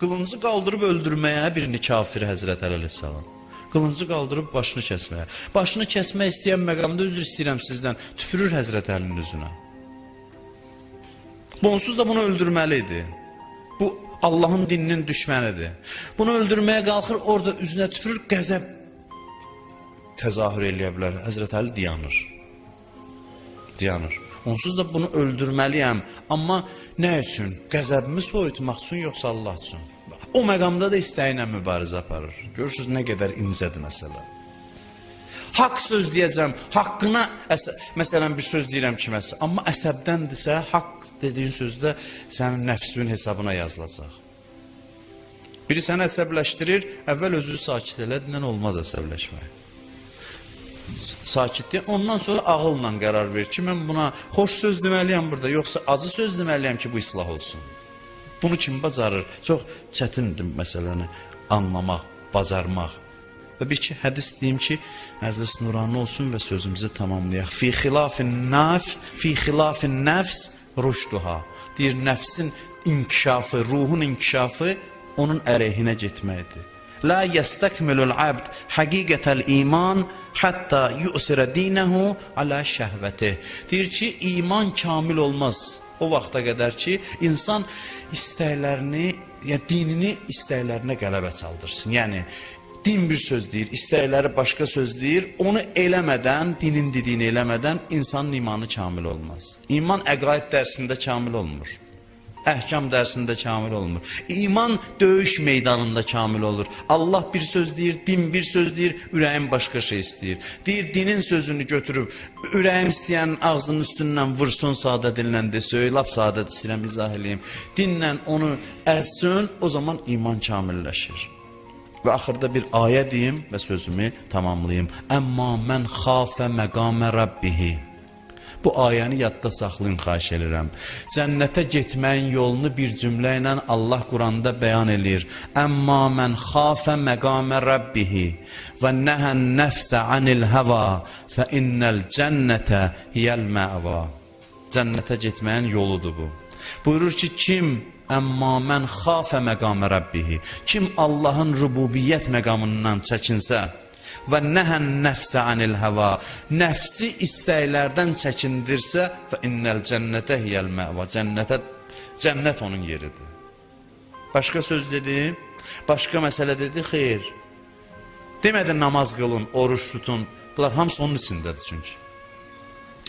Qılıncı qaldırıb öldürməyə birini kafir Həzrət əleyhissalam. Qılıncı qaldırıb başını kəsməyə. Başını kəsmək istəyən məqamda üzr istəyirəm sizdən. Tüpürür Həzrət Əlinin üzünə. Bu onsuz da bunu öldürməli idi. Bu Allahın dininin düşmənidir. Bunu öldürməyə qalxır, orada üzünə tüpürür, qəzəb təzahür eləyə bilər. Həzrət Əli dayanır. Dayanır. Onsuz da bunu öldürməliyəm, amma nə üçün? Qəzəbimi soyutmaq üçün yoxsa Allah üçün? O məqamda da istəyinə mübarizə aparır. Görürsüz nə qədər incədir məsələ. Haqq söz deyəcəm, haqqına əsə, məsələn bir söz deyirəm kiməsə, amma əsəbdəndirsə, haqq dediyin sözdə sənin nəfsinin hesabına yazılacaq. Biri səni əsəbləşdirir, əvvəl özünü sakit elə, olmaz əsəbləşmək. Sakitlik, ondan sonra ağılla qərar ver ki, mən buna xoş söz deməliyəm burada, yoxsa acı söz deməliyəm ki, bu islah olsun. Bunu kim bacarır? Çox çətindir məsələni anlamaq, bacarmaq. Və bir ki, hədis deyim ki, Əziz Nurani olsun və sözümüzü tamamlayaq. Fi xilafin naf, fi xilafin nəfs rüşduha. Deyir, nəfsin inkişafı, ruhun inkişafı onun əleyhinə getməkdir. La yestekmilul abd haqiqatel iman hatta yusira dinehu ala şehveti. Deyir ki, iman kamil olmaz. O vaxta qədər ki, insan istəklərini, ya dinini istəklərinə qələbə çaldırsın. Yəni din bir söz deyir, istəkləri başqa söz deyir. Onu eləmədən, dinin dediyini eləmədən insanın imanı kamil olmaz. İman əqaid dərsində kamil olmur. Əhkam dərsində kamil olmur. İman döyüş meydanında kamil olur. Allah bir söz deyir, din bir söz deyir, ürəyim başqa şey istəyir. Deyir dinin sözünü götürüb ürəyim istəyən ağzının üstündən vursun sadə dillə desə, lap sadə istəyirəm izah eləyim. Dinlə onu əzsin, o zaman iman kamilləşir. Və axırda bir ayə deyim və sözümü tamamlayım. Əmma mən xafə məqamə Rabbihi. Bu ayəni yadda saxlayın, xahiş edirəm. Cənnətə getməyin yolunu bir cümlə ilə Allah Quranda bəyan eləyir. Əmma mən xafə məqamə Rabbihi və nəhən nəfsə anil həva fə innəl cənnətə hiyəl məva. Cənnətə getməyin yoludur bu. Buyurur ki, kim Əmma mən xafə məqamə Rabbihi. Kim Allahın rububiyyət məqamından çəkinsə və nəhən nəfsə anil həva, nəfsi istəklərdən çəkindirsə və innəl cənnətə hiyəl məva. Cənnətə cənnət onun yeridir. Başqa söz dedi, başqa məsələ dedi, xeyr. Demədi namaz qılın, oruç tutun. Bunlar hamısı onun içindədir çünki.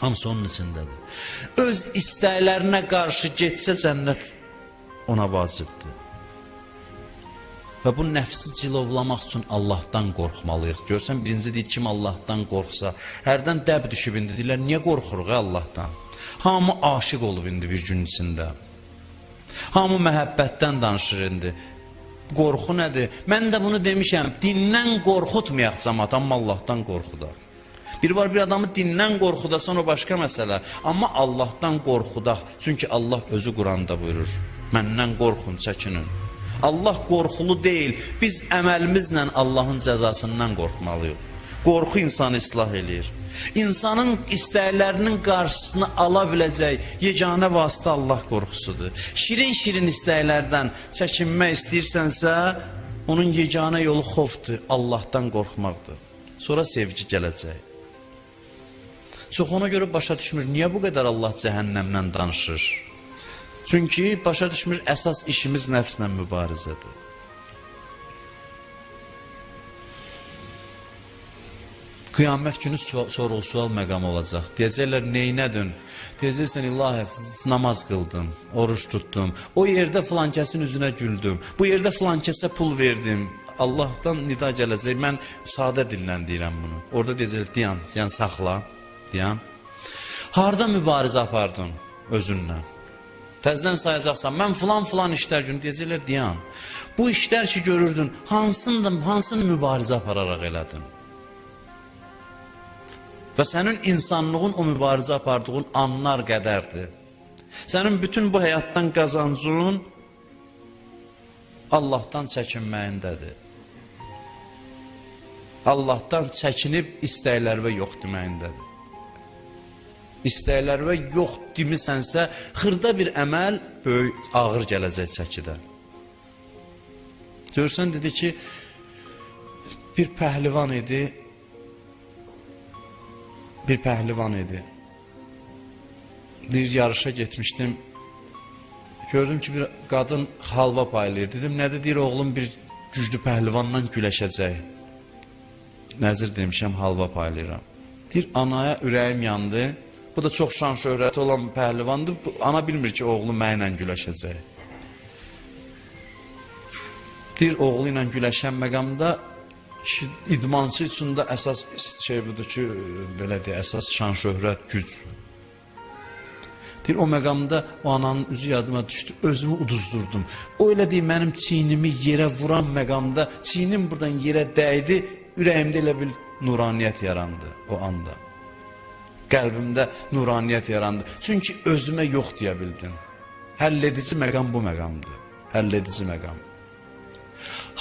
Hamısı onun içindədir. Öz istəklərinə qarşı getsə cənnət ona vacibdir. Və bu nəfsi cilovlamaq üçün Allahdan qorxmalıyıq. Görsən birinci deyir kim Allahdan qorxsa, hərdən dəb düşüb indi deyirlər, niyə qorxuruq Allahdan? Hamı aşiq olub indi bir gün içində. Hamı məhəbbətdən danışır indi. Qorxu nədir? Mən də bunu demişəm, dindən qorxutmayaq cəmaat, amma Allahdan qorxudaq. Bir var bir adamı dindən qorxudasan o başqa məsələ. Amma Allahdan qorxudaq. Çünki Allah özü Quranda buyurur. Məndən qorxun, çəkinin. Allah qorxulu deyil. Biz əməlimizlə Allahın cəzasından qorxmalıyıq. Qorxu insanı islah eləyir. İnsanın istəklərinin qarşısını ala biləcək yeganə vasitə Allah qorxusudur. Şirin-şirin istəklərdən çəkinmək istəyirsənsə, onun yeganə yolu xofdur, Allahdan qorxmaqdır. Sonra sevgi gələcək. Çox ona görə başa düşmür, niyə bu qədər Allah cəhənnəmdən danışır? Çünki başa düşmür, əsas işimiz nəfslə mübarizədir. Qiyamət günü sorğu-sual məqamı olacaq. Deyəcəklər, neynədin? Deyəcəksən, ilahi, namaz qıldım, oruç tutdum. O yerdə filan kəsin üzünə güldüm. Bu yerdə filan kəsə pul verdim. Allahdan nida gələcək. Mən sadə dillə deyirəm bunu. Orada deyəcəklər, dayan, yəni saxla, dayan. Harda mübarizə apardın özünlə? Təzdən sayacaqsan, mən filan-filan işlər gün deyəcəklər, dayan. Bu işlər ki görürdün, hansını, hansını mübarizə apararaq elədin? Və sənin insanlığın o mübarizə apardığın anlar qədərdir. Sənin bütün bu həyatdan qazancın Allahdan çəkinməyindədir. Allahdan çəkinib istəklərə yox deməyindədir. İstəklərə yox demisənsə, xırda bir əməl böyük ağır gələcək çəkidə. Görsən dedi ki, bir pəhlivan idi. Bir pəhlivan idi. Bir yarışa getmişdim. Gördüm ki, bir qadın halva paylayır. Dedim, nədir deyir, oğlum bir güclü pəhlivanla güləşəcək. Nəzir demişəm, halva paylayıram. Deyir, anaya ürəyim yandı. Bu da çox şan şöhrəti olan pəhlivandır. Ana bilmir ki, oğlu mənlə güləşəcək. Deyir, oğlu ilə güləşən məqamda ki, idmançı üçün də əsas şey budur ki, belə deyə, əsas şan şöhrət, güc. Deyir, o məqamda o ananın üzü yadıma düşdü, özümü uduzdurdum. O elə deyir, mənim çiynimi yerə vuran məqamda, çiynim buradan yerə dəydi, ürəyimdə elə bir nuraniyyət yarandı o anda. Qəlbimdə nuraniyyət yarandı. Çünki özümə yox deyə bildim. Həlledici məqam bu məqamdır. Həlledici məqam.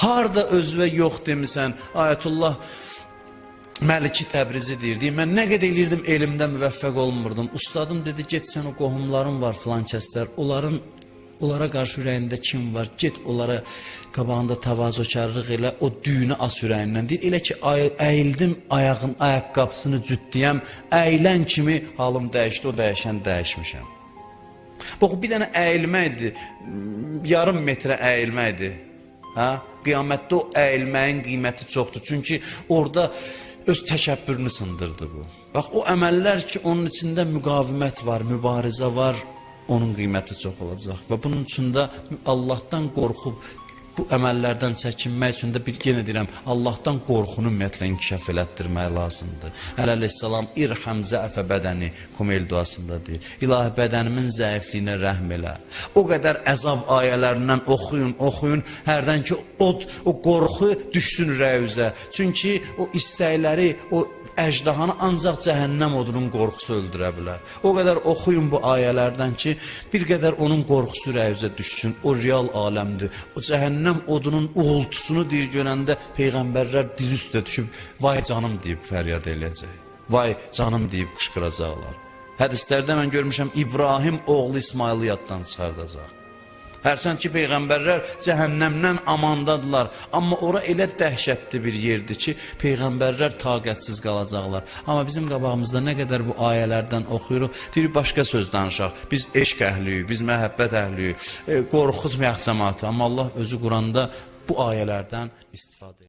Harda özünə yox demisən, Ayətullah Məliki Təbrizi deyirdi. Mən nə qədər elirdim elmdə müvəffəq olmurdum. Ustadım dedi, get sən o qohumların var filan kəslər. Onların onlara qarşı ürəyində kim var? Get onlara qabağında təvazökarlıq elə, o düyünü as ürəyindən deyir. Elə ki ay əyildim, ayağın ayaqqabısını cütdiyəm, əyilən kimi halım dəyişdi, o dəyişən dəyişmişəm. Bax bir dənə əyilmə idi. Yarım metrə əyilmə idi. Hə? Qiyamətdə o əyilməyin qiyməti çoxdur. Çünki orada öz təkəbbürünü sındırdı bu. Bax o əməllər ki, onun içində müqavimət var, mübarizə var, onun qiyməti çox olacaq. Və bunun üçün də Allahdan qorxub bu əməllərdən çəkinmək üçün də bir yenə deyirəm, Allahdan qorxunu ümumiyyətlə inkişaf elətdirmək lazımdır. Əleyhissalam irham zəfə bədəni Kumeyl duasında deyir. İlahi bədənimin zəifliyinə rəhm elə. O qədər əzab ayələrindən oxuyun, oxuyun. Hərdən ki od, o qorxu düşsün ürəyinizə. Çünki o istəkləri, o əjdahanı ancaq cəhənnəm odunun qorxusu öldürə bilər. O qədər oxuyun bu ayələrdən ki, bir qədər onun qorxusu ürəyinizə düşsün. O real aləmdir. O cəhənnəm odunun uğultusunu deyir görəndə peyğəmbərlər diz üstə düşüb vay canım deyib fəryad eləyəcək. Vay canım deyib qışqıracaqlar. Hədislərdə mən görmüşəm İbrahim oğlu İsmayılı yaddan çıxardacaq. Hərçənd ki, peyğəmbərlər cəhənnəmdən amandadılar. Amma ora elə dəhşətli bir yerdir ki, peyğəmbərlər taqətsiz qalacaqlar. Amma bizim qabağımızda nə qədər bu ayələrdən oxuyuruq, deyirik başqa söz danışaq. Biz eşq əhliyik, biz məhəbbət əhliyik, e, qorxutmayaq cəmaatı. Amma Allah özü Quranda bu ayələrdən istifadə edir.